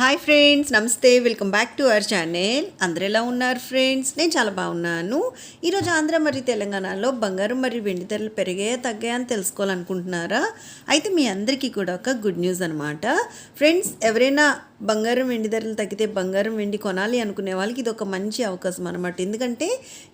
Hi friends నమస్తే. Welcome back to our channel. అందరు ఎలా ఉన్నారు ఫ్రెండ్స్? నేను చాలా బాగున్నాను. ఈరోజు ఆంధ్ర మరియు తెలంగాణలో బంగారం మరియు వెండి ధరలు పెరిగాయా తగ్గాయా అని తెలుసుకోవాలనుకుంటున్నారా? అయితే మీ అందరికీ కూడా ఒక గుడ్ న్యూస్ అనమాట ఫ్రెండ్స్ ఎవరైనా బంగారం వెండి ధరలు తగ్గితే బంగారం వెండి కొనాలి అనుకునే వాళ్ళకి ఇది ఒక మంచి అవకాశం అనమాట ఎందుకంటే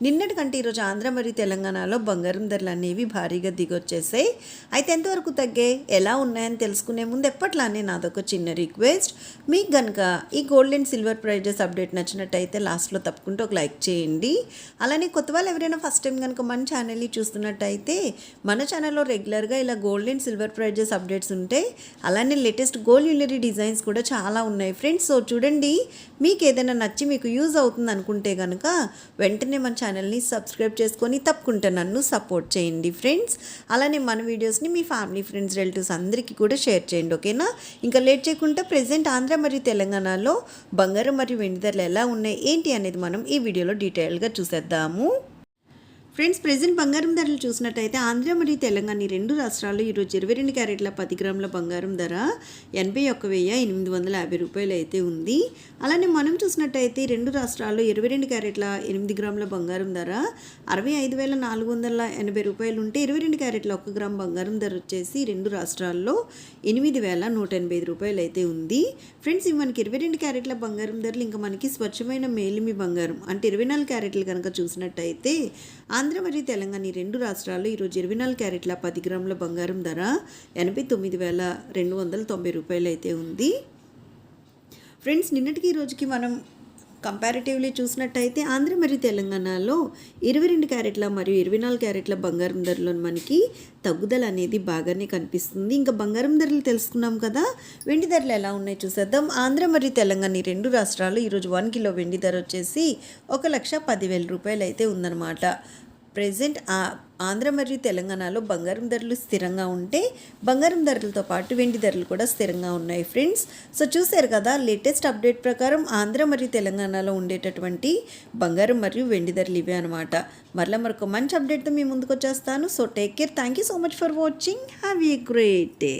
నిన్నటి కంటే ఈరోజు ఆంధ్ర మరియు తెలంగాణలో బంగారం ధరలు అనేవి భారీగా దిగొచ్చేసాయి. అయితే ఎంతవరకు తగ్గాయి? ఎలా ఉన్నాయని తెలుసుకునే ముందు ఎప్పట్లానే నాదొక చిన్న రిక్వెస్ట్. మీకు కనుక ఈ gold and silver prices update నచ్చినట్టయితే లాస్ట్లో తప్పకుండా ఒక లైక్ చేయండి. అలానే కొత్త వాళ్ళు ఎవరైనా ఫస్ట్ టైం కనుక మన ఛానల్ని చూస్తున్నట్టయితే మన ఛానల్లో రెగ్యులర్గా ఇలా gold and silver prices updates ఉంటాయి. అలానే లేటెస్ట్ గోల్డ్ జ్యువెలరీ డిజైన్స్ కూడా చాలా ఉన్నాయి ఉన్నాయి. ఫ్రెండ్స్ సో చూడండి మీకు ఏదైనా నచ్చి మీకు యూజ్ అవుతుంది అనుకుంటే కనుక వెంటనే మన ఛానల్ని సబ్స్క్రైబ్ చేసుకొని తప్పకుండా నన్ను సపోర్ట్ చేయండి ఫ్రెండ్స్. అలానే మన వీడియోస్ని మీ ఫ్యామిలీ ఫ్రెండ్స్ రిలేటివ్స్ అందరికీ కూడా షేర్ చేయండి ఓకేనా? ఇంకా లేట్ చేయకుండా ప్రజెంట్ ఆంధ్ర మరియు తెలంగాణలో బంగారం మరియు వెండి ధరలు ఎలా ఉన్నాయి ఏంటి అనేది మనం ఈ వీడియోలో డీటెయిల్గా చూసేద్దాము. ఫ్రెండ్స్ ప్రజెంట్ బంగారం ధరలు చూసినట్టయితే ఆంధ్ర మరియు తెలంగాణ ఈ రెండు రాష్ట్రాల్లో ఈరోజు ఇరవై రెండు క్యారెట్ల పది గ్రాముల బంగారం ధర ఎనభై ఒక్క వెయ్యి ఎనిమిది వందల యాభై రూపాయలు అయితే ఉంది. అలానే మనం చూసినట్టయితే రెండు రాష్ట్రాల్లో ఇరవై రెండు క్యారెట్ల ఎనిమిది గ్రాముల బంగారం ధర అరవై ఐదు వేల నాలుగు వందల ఎనభై రూపాయలు ఉంటే ఇరవై రెండు క్యారెట్ల ఒక్క గ్రామ్ బంగారం ధర వచ్చేసి రెండు రాష్ట్రాల్లో ఎనిమిది వేల నూట ఎనభై ఐదు రూపాయలు అయితే ఉంది. ఫ్రెండ్స్ ఇవి మనకి ఇరవై రెండు క్యారెట్ల బంగారం ధరలు ఇంకా మనకి స్వచ్ఛమైన మేలిమి బంగారం అంటే ఇరవై నాలుగు క్యారెట్లు కనుక చూసినట్టయితే ఆంధ్ర మరియు తెలంగాణ రెండు రాష్ట్రాల్లో ఈరోజు ఇరవై నాలుగు క్యారెట్ల పది గ్రాముల బంగారం ధర ఎనభై తొమ్మిది వేల రెండు వందల తొంభై రూపాయలు అయితే ఉంది. ఫ్రెండ్స్ నిన్నటికి ఈ రోజుకి మనం కంపారిటివ్లీ చూసినట్టయితే ఆంధ్ర మరియు తెలంగాణలో ఇరవై రెండు క్యారెట్ల మరియు ఇరవై నాలుగు క్యారెట్ల బంగారం ధరలో మనకి తగ్గుదల అనేది బాగానే కనిపిస్తుంది. ఇంకా బంగారం ధరలు తెలుసుకున్నాం కదా వెండి ధరలు ఎలా ఉన్నాయి చూసేద్దాం. ఆంధ్ర మరియు తెలంగాణ ఈ రెండు రాష్ట్రాలు ఈరోజు వన్ కిలో వెండి ధర వచ్చేసి ఒక లక్ష పదివేల రూపాయలు అయితే ఉందన్నమాట. ప్రజెంట్ ఆంధ్ర మరియు తెలంగాణలో బంగారం ధరలు స్థిరంగా ఉంటే బంగారం ధరలతో పాటు వెండి ధరలు కూడా స్థిరంగా ఉన్నాయి ఫ్రెండ్స్. సో చూశారు కదా లేటెస్ట్ అప్డేట్ ప్రకారం ఆంధ్ర మరియు తెలంగాణలో ఉండేటటువంటి బంగారం మరియు వెండి ధరలు ఇవే అనమాట మరలా మరొక మంచి అప్డేట్తో మీ ముందుకు వచ్చేస్తాను. So take care. Thank you so much for watching. Have a great day.